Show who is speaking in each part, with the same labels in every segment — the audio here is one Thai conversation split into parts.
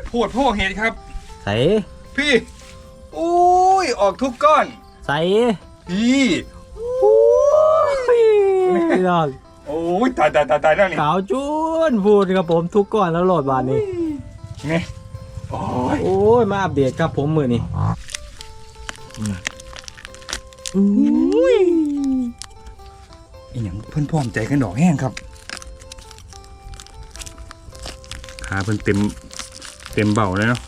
Speaker 1: ยปวดโพกเห็ดครับ
Speaker 2: ใส่
Speaker 1: พี่อุ้ยออกทุกก้อน
Speaker 2: ใส่
Speaker 1: พี่
Speaker 2: พี่น้อง
Speaker 1: โอ้ยตายตายตายตายแล้วนี่
Speaker 2: ขาวจุนพูดครับผมทุกก้อนแล้วโหลดบานนี้
Speaker 1: ไงโอ้ย
Speaker 2: โอ้ยมาอัปเดตครับผมมือนี่
Speaker 1: อีหยังเพิ่นพร้อมใจกันดอกแห้งครับขาเพิ่นเต็ม เต็มเบ้าเลยเนาะ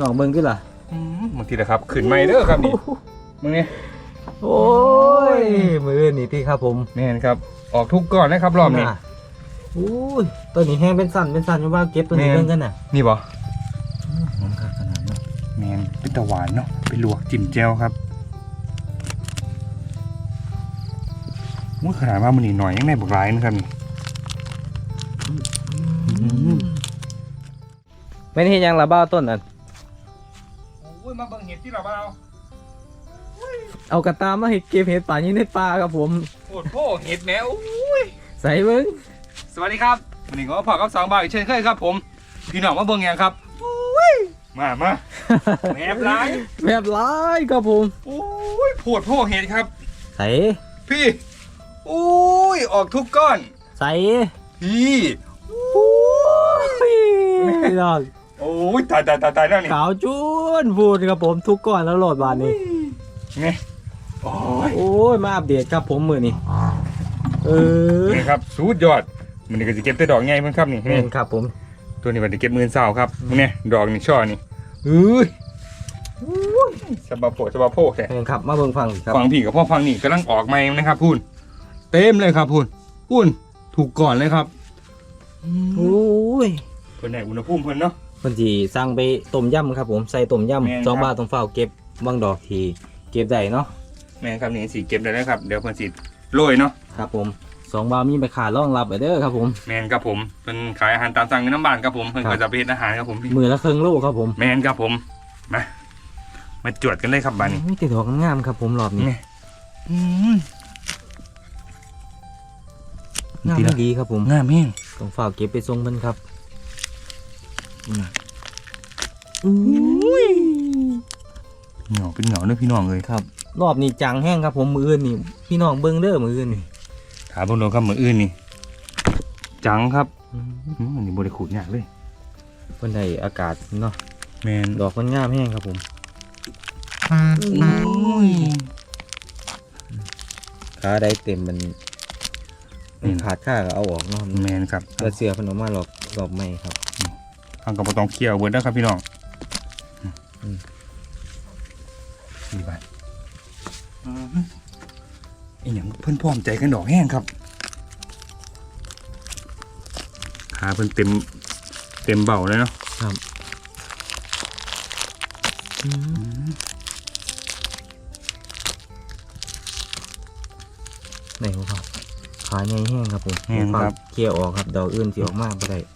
Speaker 2: ลองเบิ่งขึ้นล่ะ
Speaker 1: อืมบางทีนะครับขึ้นไม่เด้อครับนี่มึงเนี่ย
Speaker 2: โอ้ยมือนี่ที่ครับผม
Speaker 1: แม่นครับ ออกทุกก้อนนะครับรอบนี้
Speaker 2: น่ะโอ้ยตัวนี้แห้งเป็นสั้นเป็นสั้นอยู่ว่าเก็บตัวนี้
Speaker 1: แม่น
Speaker 2: เบิ่งกันน่ะ
Speaker 1: นี่บ่
Speaker 2: หอมคักขนาดนั้น
Speaker 1: แมนเป็นตะหวานเนาะไปลวกจิ้มแจ่วครับมุ้ยขนาดว่ามันนี่หน่อยยังได้บักหลายนะครับนี่
Speaker 2: ไม่ได้เห็นยังละบ้าต้นนั่น
Speaker 1: โอ้ยมาเบิ่งเห็ดที่เราบ้า
Speaker 2: เอากระตามมาให้เก็บเห็ดป่านี้ในป่าครับผม
Speaker 1: โคตรโพเห็ดแหมโอ้ย
Speaker 2: ใส่เบิ่ง
Speaker 1: สวัสดีครับวันนี้ก็พอกับสองบาทอีกเช่นเคยครับ ผม พี่น้องมาเบิ่งยังครับมามาแหมบหลาย
Speaker 2: แบบร้ายครับผม
Speaker 1: โอ้ยโพดโพเห็ดครับ
Speaker 2: ใส่
Speaker 1: พี่โอ้ยออกทุกก้อน
Speaker 2: ใส่
Speaker 1: พี่
Speaker 2: พี่น้อง
Speaker 1: โอ้ยตายตายตายตายแล้วนี่
Speaker 2: ขาวจุนพูดครับผมทุกก้อนแล้วโหลดบานนี้
Speaker 1: ไงโอ้ย
Speaker 2: โอ้ยมาอัปเดตครับผมมือนี่เออ
Speaker 1: นี่ครับสุดยอดมันนี่ก็จะเก็บแต่ดอกไงมันครับนี่นี่
Speaker 2: นครับผม
Speaker 1: ตัวนี้มันจะเก็บมื่นเศร้าครับนี่ดอกนี่ช่อนี่เอ้ยสบาโพสบาโพแท้
Speaker 2: เห็นครับมาเบิ่งฟังครับ
Speaker 1: ฟังพี่กับพ่อฟังนี่กำลังออกใหม่นะครับพูนเต็มเลยครับพูนพูนถูกก่อนเลยครับ
Speaker 2: โอ้ย
Speaker 1: เพิ่นไหนอุณหภูมิเพิ่นเนาะ
Speaker 2: เพิ่นสิสั่งไปต้มยำครับผมใส่ต้ม
Speaker 1: แม่นครับ
Speaker 2: ยำสองบาทต้องเฝ้าเก็บบางดอกที่เก็บได้เนาะ
Speaker 1: แม่นครับนี่สีเก็บได้แล้วครับเดี๋ยวเพิ่นสิโรยเนาะ
Speaker 2: ครับผมสองบาทมีไปขายรองรับไปเด้อครับผม
Speaker 1: แม่นครับผมเพิ่นขายอาหารตามสั่งในน้ำบ้านครับผมเพิ่น
Speaker 2: ครั
Speaker 1: ก็
Speaker 2: บ
Speaker 1: จะไปเฮ็ดอาหารครับผม
Speaker 2: มือละครึ่งโลครับผม
Speaker 1: แม่นครับผมมามาจวดกันเลยครับบัดนี้
Speaker 2: มีแต่ดอกงามๆครับผมรอบนี้
Speaker 1: นี่ อืม
Speaker 2: งาม
Speaker 1: ดีละ
Speaker 2: ดีครับผม
Speaker 1: งามแห้ง
Speaker 2: ต้องเฝ้าเก็บไปส่งเพิ่นครับ อืม
Speaker 1: เหงาเป็นเหงาเด้อพี่น้องเลย
Speaker 2: ครับ รอบนี้จังแห้งครับผมมืออื่นนี่พี่น้องเบิ่งเด้อมืออื่นนี่
Speaker 1: ถามพวกเราครับมืออื่นนี่จังครับ
Speaker 2: อืม
Speaker 1: อืมอันนี้บริขูดยากเลย
Speaker 2: เพิ่นได้อากาศเนาะ
Speaker 1: แมน
Speaker 2: ดอกมันงามแห้งครับผม
Speaker 1: อุ้ย
Speaker 2: ขาได้เต็มมันมันขาดค่าก็เอาออกเนาะ
Speaker 1: แมนครับ
Speaker 2: แล้วเสือเพนเอามารอบรอบใหม่ครับ
Speaker 1: ทางกระปต้องเคี่ยวเบิร์ดนะครับพี่น้อง
Speaker 2: อืม
Speaker 1: สี่บาทอืมอีหยังเพิ่นพร้อมใจกันดอกแห้งครับขาเพิ่นเต็มเต็มเบ้าเลยเนาะ
Speaker 2: ไหนวะครับขาใหญ่แห้งครับผม
Speaker 1: แห้งครับ
Speaker 2: เคลียร์ออกครับดอกอื่นสิออกมากบ่ได้ก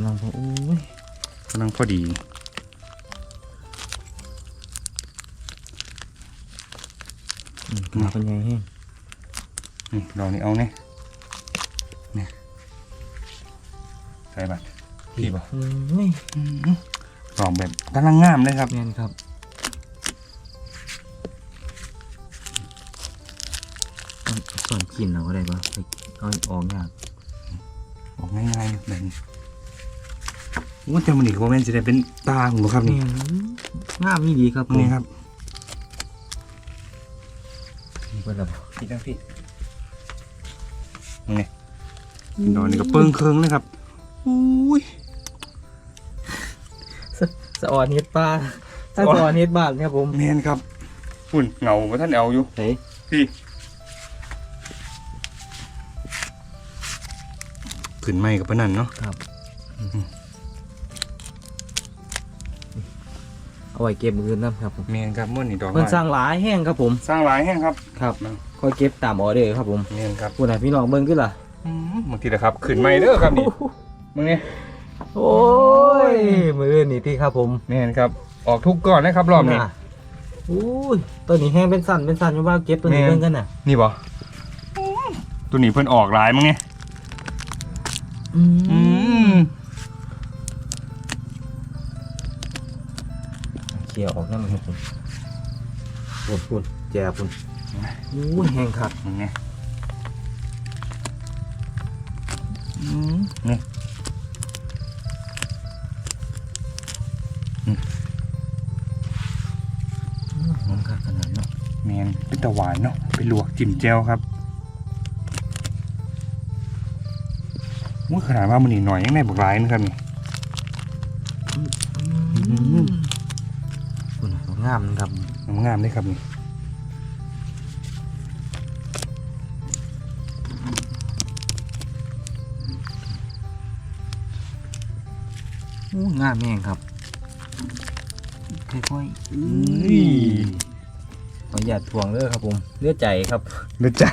Speaker 2: ำลังพออุ้ย
Speaker 1: กำลังพอดี
Speaker 2: อืมขาเป็นใหญ่แห้ง
Speaker 1: นี่ดอกนี้เอาเนี่ยนี่ใส่บัตรพี่บ่
Speaker 2: อืมนี่
Speaker 1: ดอกแบบกำลังงามเลยครับ
Speaker 2: แม่นครับเอาส่วนกินเอาก็ได้ปะไปเอาออกยาก
Speaker 1: ออกง่ายๆแบบนี้ ว่าแต่มันอีกว่าแม่นจะได้เป็นตาของผมครับนี่
Speaker 2: แม่นงามนี่ดีครับผม
Speaker 1: นี่ครับ
Speaker 2: นี่เพิ่นละบ่
Speaker 1: พี่ตั้งพี่นี่ดอกนี่ก็เปิ้งเคิงเลยครับอุ้ย
Speaker 2: สะออนเฮ็ดปลาถ้าสะออนเฮ็ดบ้านครับผม
Speaker 1: แมนครับฝุ่นเหงาว่าท่านเอาอยู่
Speaker 2: เฮ้ย
Speaker 1: พี่ขึ้นไม้กับปะนันเนาะ
Speaker 2: ครับ เอาไว้เก็บมือนะครับผม
Speaker 1: แมนครับมื่อนี่ดอก
Speaker 2: เพิ่น
Speaker 1: ไม้
Speaker 2: สร้างหลายแห้งครับผม
Speaker 1: สร้างหลายแห้งครับ
Speaker 2: ครับคอยเก็บตามออเดอร์ครับผม
Speaker 1: แมนครับ
Speaker 2: พูดให้พี่น้องเบิ่งขึ้นล่ะ
Speaker 1: อืมบางทีนะครับขึ้นไม้เด้อครับนี่มึงนี่
Speaker 2: โอ้ยมือนี่ที่ครับผม
Speaker 1: แมนครับ ออกทุกก้อนนะครับรอบนี้
Speaker 2: น่ะอุ้ยตัวนี้แห้งเป็นสั้นเป็นสั้นอยู่ว่าเก็บตัวนี้
Speaker 1: แม่น
Speaker 2: เบิ่งกันน่ะ
Speaker 1: นี่บ่ตัวตัวนี้เพิ่นออกหลายมั้งเนี่ย
Speaker 2: อื
Speaker 1: อื
Speaker 2: ม
Speaker 1: ม
Speaker 2: เขี่ยออกนั่นครับผมปวดปวดแจปุ่นอู้ยแห้งคัก
Speaker 1: มึงเนี่ยอืมนี่
Speaker 2: หอมคักขนาดเนาะ
Speaker 1: แมนเป็นตะหวานเนาะไปลวกจิ้มแจ่วครับมุ้ยขนาดว่ามันนี่หน่อยยังได้บักหลายนะครับนี่
Speaker 2: คุณงามนะครับ
Speaker 1: งามๆเลยครับนี่
Speaker 2: อู้งามแห้งครับค่อยๆ
Speaker 1: นี่
Speaker 2: ขออย่าตทวงเด้อครับผมเลือดใจครับ
Speaker 1: เลือดใจ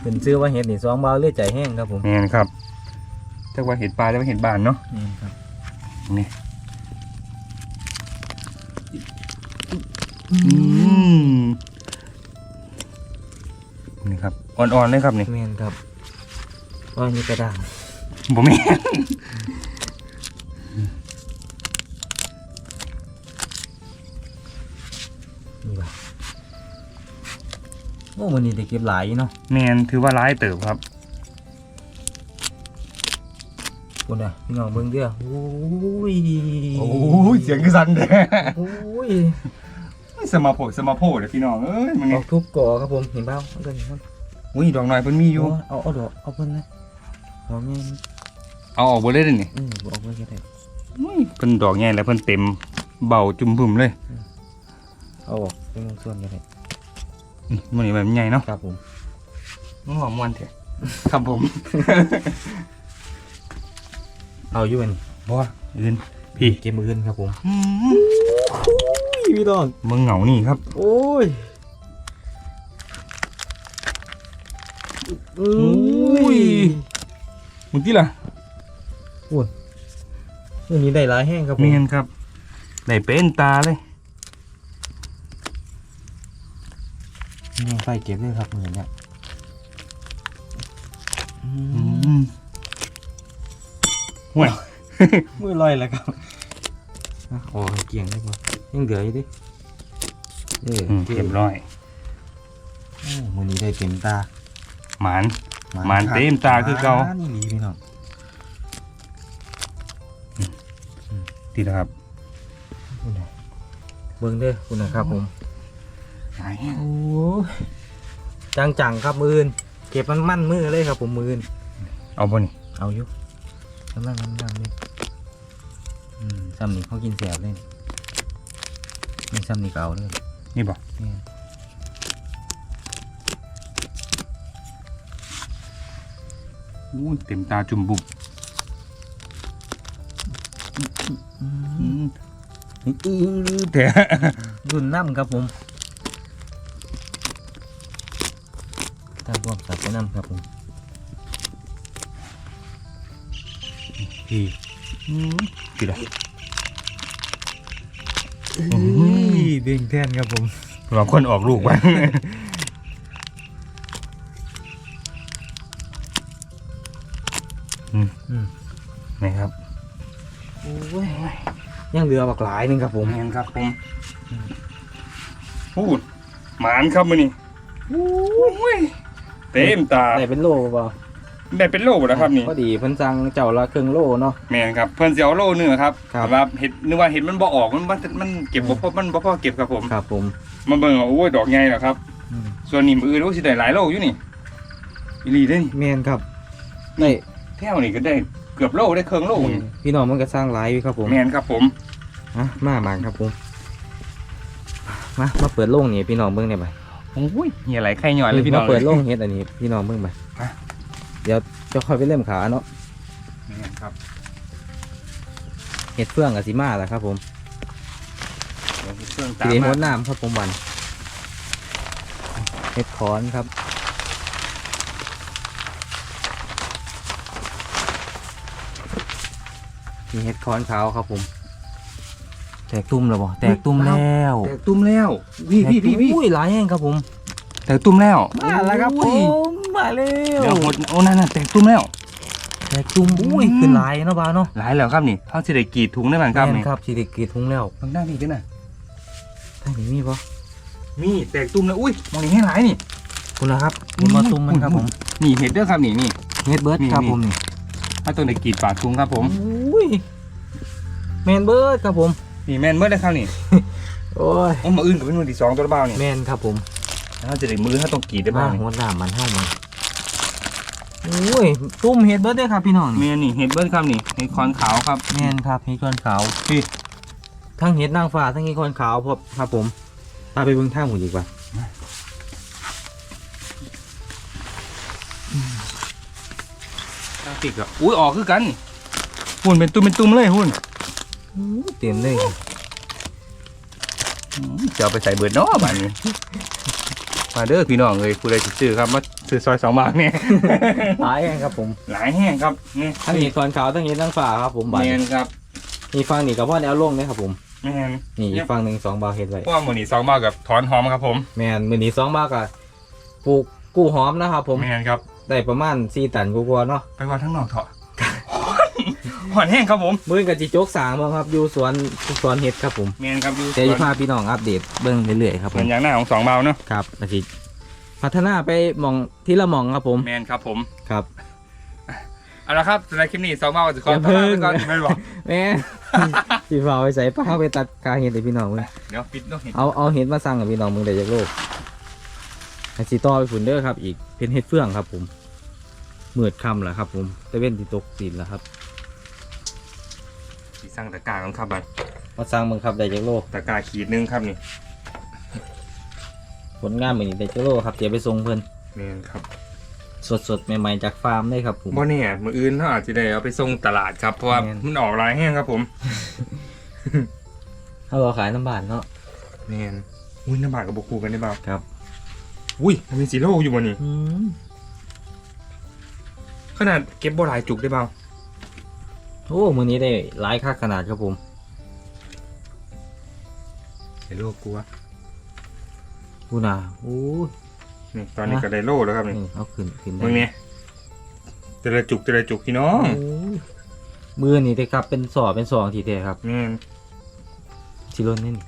Speaker 2: เป็นซื้อว่าเห็ดนี่สองเบาเลือดใจแห้งครับผม
Speaker 1: แมนครับถ้าว่าเห็ดปลาแล้วาเห็ดบานเนาะ
Speaker 2: นี่ครับ
Speaker 1: นี่ นี่ครับ อ่อนๆเลยครับนี่
Speaker 2: แม่นครับว่านี่กระด้าง
Speaker 1: บ่แม่น
Speaker 2: นี่ว่ะโอ้มันนี่ได้เก็บหลายอยู่เนาะ
Speaker 1: แมนถือว่าร้ายเติบครับ
Speaker 2: คุณอะพี่น้องเบิ่งเด้อโอ้ย
Speaker 1: เสียงคือสั่นเด้
Speaker 2: โอ้ย
Speaker 1: สมาโพดสมาโพดเด้อพี่น้องเอ้ยมึง
Speaker 2: อ
Speaker 1: นี่
Speaker 2: อกทุกก่อครับผมเห็นเปล่าเอาตัวนี้ครับ
Speaker 1: อุ้ยดอกหน่อยเพิ่นมีอยู่
Speaker 2: เอาเอาดอกเอาเพิ่นนะเอาแม่น
Speaker 1: เอาออกบ่ได้เด้อนี่
Speaker 2: เออบอกเพิ่นก็ได้
Speaker 1: อุ้ยเพิ่นดอกใหญ่แล้วเพิ่นเต็มเบาจุ่มพุ่มเลย
Speaker 2: เอาออกเป็นบางส่วนก็ได้
Speaker 1: นี่มันนี่แบบใหญ่เนาะ
Speaker 2: ครับผม
Speaker 1: มันหอมมวนแท้ครับผม
Speaker 2: เอาอยู่อัน
Speaker 1: บ่อื่นพี่
Speaker 2: เก็บมือขึ้นครับผม
Speaker 1: อืม
Speaker 2: พี่น้อง
Speaker 1: มึงเหงานี่ครับ
Speaker 2: โอ้ย
Speaker 1: อุ้ยมึงที่ล่ะ
Speaker 2: อันนี้ได้หลายแห้งครับผม
Speaker 1: เมียนครับ ได้เป็นตาเลย
Speaker 2: นี่ไฟเก็บเลยครับมือเนี่ย
Speaker 1: อืมห่วย
Speaker 2: มือลอยแล้วครับ อะขอให้เกี่ยงได้ป่ะยังเหลืออยู่ดิเออ
Speaker 1: อืมเรียบร้อย
Speaker 2: โอ้มือนี้ได้เต็มตา
Speaker 1: หมาน หมานเต็มตาคือเก่า
Speaker 2: หมนี่หลีพี่น้อง
Speaker 1: ดีแล้วครับ
Speaker 2: คุณน่ะเบิ่งเด้อคุณนะครับผม
Speaker 1: ไหน
Speaker 2: โอ้จังจังๆครับมืออื่นเก็บมันมั่นมือเลยครับผมมืออื่น
Speaker 1: เอาบ่นี่
Speaker 2: เอาอยู่กำลังกำลังเลยอืม ซ้ำนี่เขากินแสบเลยนี่ซ้ำนี่ก็เอาเลย
Speaker 1: นี่บ่
Speaker 2: นี่
Speaker 1: อู้เต็มตาจุ่มบุบอืมอื้อแต่
Speaker 2: รุ่นน้ำครับผมตามความสับไปน้ำครับผม
Speaker 1: พี่ อืมพี่ละ
Speaker 2: เด้งแทนครับผม
Speaker 1: เราคนออกลูกบ้าง
Speaker 2: อืม
Speaker 1: นะครับ
Speaker 2: โอ้ยยังเหลือบักหลายหนึงครับผม
Speaker 1: แมนครับผมพูดหมานครับมือนี่อุ้ยเต็มตา
Speaker 2: ได้เป็นโลเปล่า
Speaker 1: ได้เป็นโลแล้วครับนี่
Speaker 2: พอดีเพิ่นสั่งเจ้าละครึ่งโลเนาะ
Speaker 1: แมนครับเพื่อนเสียวโลเนื้อครับ
Speaker 2: ครับ
Speaker 1: แต่ว่าเห็ดนึกว่าเห็ดมันบ่ออกมันมันมันเก็บบ่พอมันบ่พอเก็บครับผม
Speaker 2: ครับผม
Speaker 1: มาเบิ่งว่าโอ้ยดอกใหญ่แล้วครับ
Speaker 2: อืม
Speaker 1: ส่วนนี้มืออื่นโอ้สิได้หลายโลอยู่นี่อีหลีเด้นี่
Speaker 2: แมนครับได้
Speaker 1: แถวนี่ก็ได้เกือบโลได้เครื่องโลนี่
Speaker 2: พี่น้องมันก็สร้างหลายอยู่ครับผม
Speaker 1: แมนครับผม
Speaker 2: อะมามาครับผมมามาเปิดโล่งนี่พี่น้องเบิ่งได้ไหม
Speaker 1: โอ้ยเหี่ยไหลไข่หย่อนเลยพี่น้อง
Speaker 2: มาเปิดโล่งเฮ็ดอันนี้พี่น้องเบิ่งไป
Speaker 1: ฮะ
Speaker 2: เดี๋ยวจะค่อยไปเล่มขาเนาะ
Speaker 1: แม่นครับ
Speaker 2: เฮ็ดเฟื่องกับสิมาแล้วครับ ผม
Speaker 1: เดี๋ยวเครื่อง
Speaker 2: ที
Speaker 1: ตาม
Speaker 2: นี้ม
Speaker 1: มา
Speaker 2: ดน้ำครับผมวันเฮ็ดคอนครับมีเฮ็ดคอนขาวครับผม แตกตุ้มแล้วบ่แตกตุ้มแล้ว
Speaker 1: แตกตุ้มแล้วพี่พี่พี่พี่
Speaker 2: อุ้ยหลายแห้งครับผม
Speaker 1: แตกตุ้มแล้ว
Speaker 2: มาแล้วครับผ
Speaker 1: โอ้ย
Speaker 2: ม มาแล้
Speaker 1: เดี๋ยววหดโอ้นั่นน่ะแตกตุ้มแล้ว
Speaker 2: แตกจุ่มอุ้ย
Speaker 1: อืม
Speaker 2: ขึ้นหลายเนาะบาวเนาะ
Speaker 1: หลายแล้วครับนี่เขาสิได้กรีดถุงได้บ้างครับ
Speaker 2: แม่
Speaker 1: นี่
Speaker 2: นครับสิได้กรีดทุ่งแล้ว
Speaker 1: บางด้านนี่ด้วยนะ
Speaker 2: ทางนี้มีปะ
Speaker 1: มีแตกตุ้มแล้วอุ้ยมองนี่ให้หลายนี่
Speaker 2: คุณนะครับมันมาตุ้มมันครับผม
Speaker 1: นี่เห็ดเด้อครับนี่นี่
Speaker 2: เฮ็ดเบิร์ด
Speaker 1: นี่
Speaker 2: ครับ
Speaker 1: นี่
Speaker 2: ผมนี่
Speaker 1: ถ้าตัวได้กรีดปากถุงครับผม
Speaker 2: อุ้ยแมนเบิร์ดครับผม
Speaker 1: นี่แม่นเมื่อได้ครับนี่
Speaker 2: โอ้ย
Speaker 1: โอ้มาอื่นกับเป็นมือที่สองตัวละเบ้านี่
Speaker 2: แมนครับผม
Speaker 1: ถ้าจะได้มือถ้าต้องกรีดได้
Speaker 2: มา
Speaker 1: บ้างนี่
Speaker 2: หัวหน้ามันเฮ้ามาอุ้ยตุ้มเฮ็ดเบิร์ดเด้อครับพี่น้องนี่
Speaker 1: แม่นนี่เห็ดเบิ้ลครับนี่เห็ดคอนขาวครับ
Speaker 2: แมนครับเฮ็ดก้อนขาว
Speaker 1: พี่
Speaker 2: ทั้งเฮ็ดนางฟ้าทั้งเฮ็ดก้อนขาวพบครับผมพาไปเบิ่งท่าหมูดีกว่า
Speaker 1: ติดอะอุ้ยออกคือกันหุ่นเป็นตุ้มเป็นตุ้มเลยหุ่น
Speaker 2: อู้เต็มเลย
Speaker 1: อืมจะเอาไปใส่เบิร์ดเนาะบ้านนี้ มาเด้อพี่น้องเลยผู้ใดสิซื้อครับมาซื้อซอยสองบาทเนี่ย
Speaker 2: หลายแห่งครับผม
Speaker 1: หลายแห้งครับนี่
Speaker 2: ทั้งเฮ็ดก้อนขาวทั้งเฮ็ดนางฟ้าครับผมบาด
Speaker 1: แม
Speaker 2: นี้
Speaker 1: นครับ
Speaker 2: มีฟังนี่กับพ่อแนวลงนะครับผม
Speaker 1: แมน
Speaker 2: นี่อีกฝั่งหนึ่งสองบาทเฮ็ดไว้
Speaker 1: เพราะว่าหมูนี่สองบาทกับถอนหอมครับผม
Speaker 2: แมนมือนี้สองบาทก็ปลูกกู้หอมนะครับผม
Speaker 1: แมนครับ
Speaker 2: ได้ประมาณสี่ตันกว่าๆเนาะ
Speaker 1: ไปว่าทั้งนอกเถอะ หอนแห้งครับผม
Speaker 2: มือกับจิโจกสางบ้างครับอยู่สวนสวนเห็ดครับผม
Speaker 1: แมนครับดู
Speaker 2: เดี๋ยวจะพาพี่น้องอัปเดตเบิ่งเรื่อยๆครับ
Speaker 1: เห
Speaker 2: ผ
Speaker 1: มือ
Speaker 2: ม
Speaker 1: นอย่างหน้าของสองเบาเนาะ
Speaker 2: ครับนาทีพัฒนาไปหมองที่ละหมองครับผม
Speaker 1: แมนครับผม
Speaker 2: ครับ
Speaker 1: เอาละครับสำหรับคลิปนี้สองเบาจะขอ
Speaker 2: อย่า
Speaker 1: ตัวลา
Speaker 2: เพิ่
Speaker 1: ไป
Speaker 2: ง
Speaker 1: ก่อนไม่บอก
Speaker 2: แม่พี่ฟ้าไปใส่ป้าไปตัดกาเห็ดให้พี่น้องเบิ่ง
Speaker 1: เดี๋ยวปิดเนาะเห็น
Speaker 2: เอาเอาเห็ดมาสั่งกับพี่น้องมึงได้จากโลกให้สีต่อไปฝุ่นเด้อครับ อีกเป็นเห็ดเฟื่องครับผมมืดค่ำแล้วครับผมตะเว้นที่ตกดินแล้วครับ
Speaker 1: สีสั่งตะกร้าของครับบัด
Speaker 2: มาสั่งมึงครับได้จากโลก
Speaker 1: ตะกร้าขีดหนึงครับนี่
Speaker 2: ผลงานเหมือนได้จากโลกครับเดี๋ยวไปส่งเพิ่น
Speaker 1: แมนครับ
Speaker 2: สดๆใหม่ๆจากฟาร์มเลยครับผม
Speaker 1: บ่เนี่ยมืออื่นเขาอาจจะได้เอาไปส่งตลาดครับเพราะว่า
Speaker 2: แม่น
Speaker 1: มันออกหลายแห้งครับผม
Speaker 2: ถ้าเราขายน้ำบานเนาะ
Speaker 1: แมนอุ้ยน้ำบาดกับบกูกันได้เปล่า
Speaker 2: ครับ
Speaker 1: อุ้ยมันมีสีโลอยู่บนนี่
Speaker 2: อืม
Speaker 1: ขนาดเก็บบ่หลายจุกได้เปล่า
Speaker 2: โอ้มือนี้ได้หลายค่าขนาดครับผม
Speaker 1: สีโลกูวะ
Speaker 2: พูน่าโอ้ย
Speaker 1: นี่ตอนนี้
Speaker 2: ฮะ
Speaker 1: ก็ได้โลแล้วครับนี่
Speaker 2: นี่เอาขึ้นขึ้นได้
Speaker 1: เมื่อนี้แต่ละจุกแต่ละจุกพี่น้อง
Speaker 2: โอ้ยมือนี่ได้ครับเป็นสอบเป็นสองทีเดียวครับ
Speaker 1: แม่น
Speaker 2: ชิลนนี่นี่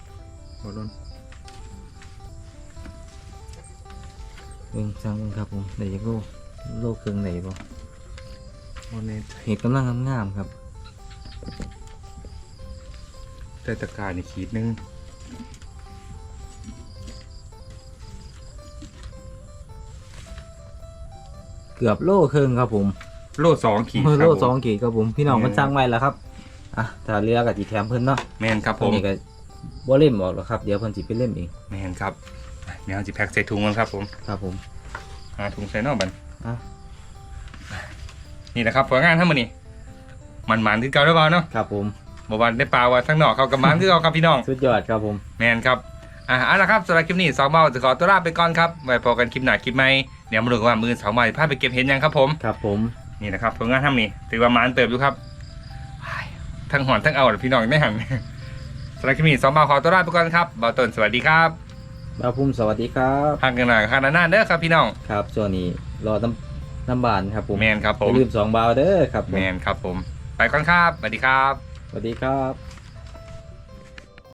Speaker 1: บ่ล้น
Speaker 2: เบิ่งสั่งเบิ่งครับผมได้จากโลกโลกเครื่องไหนบ่
Speaker 1: บ่แน่
Speaker 2: เห็ดกำลังงามๆครับ
Speaker 1: แต่ตะกร้านี่ขีดหนึง
Speaker 2: เกือบโลเครื่องครับผม
Speaker 1: โลสองขีด
Speaker 2: เออ
Speaker 1: ครับ
Speaker 2: โล
Speaker 1: ผม
Speaker 2: สองขีดครับผมพี่น้อง
Speaker 1: แม่น
Speaker 2: มันสั่งไว้แล้วครับอะถ้าเรือกับจีแถมเพิ่นเนาะ
Speaker 1: แม่นครับผ
Speaker 2: ตัว
Speaker 1: ม
Speaker 2: นี้ก็บ่เล่มออกหรอกครับเดี๋ยวเพิ่นสิไปเล่มเอง
Speaker 1: แม่นครับเดี๋ยวเราจะแพ็คใส่ถุงกันครับผม
Speaker 2: ครับผม
Speaker 1: หาถุงใส่นอกบัน
Speaker 2: อะ
Speaker 1: นี่นะครับผลงานทั้งหมดนี่ มันมันคือเก่าหรือเปล่าเนาะ
Speaker 2: ครับผม
Speaker 1: บอกว่าได้ปลาว่าทั้งนอกเขากับมันคือเอาครับพี่น้อง
Speaker 2: สุดยอดครับผม
Speaker 1: แมนครับ อะเอาละครับสำหรับคลิปนี้สองเบาจะขอตัวลาไปก่อนครับ ไว้พอกันคลิปหน้าคลิปใหม่เดี๋ยวมาดูกันว่ามือสองเบาจะพาไปเก็บเห็นยังครับผม
Speaker 2: ครับผม
Speaker 1: นี่นะครับผลงานทำนี่ถือว่ามันเติบอยู่ครับว้ายทั้งหอนทั้งเอาล่ะพี่น้องไม่หันสำหรับคลิปนี้สองเบาขอตัวลาไปก่อนครับเบาต้นสวัสดีครับ
Speaker 2: บาวพุ่มสวัสดีครับ
Speaker 1: พักกันหน่อยครับนานๆเด้อครับพี่น้อง
Speaker 2: ครับช่วงนี้รอน้ำน้ำบานครับผม
Speaker 1: แมนครับผ
Speaker 2: อย่ามลืมสองบาวเด้อครับผม
Speaker 1: แมนครับผม ไปก่อนครับสวัสดีครับ
Speaker 2: สวัสดีครับ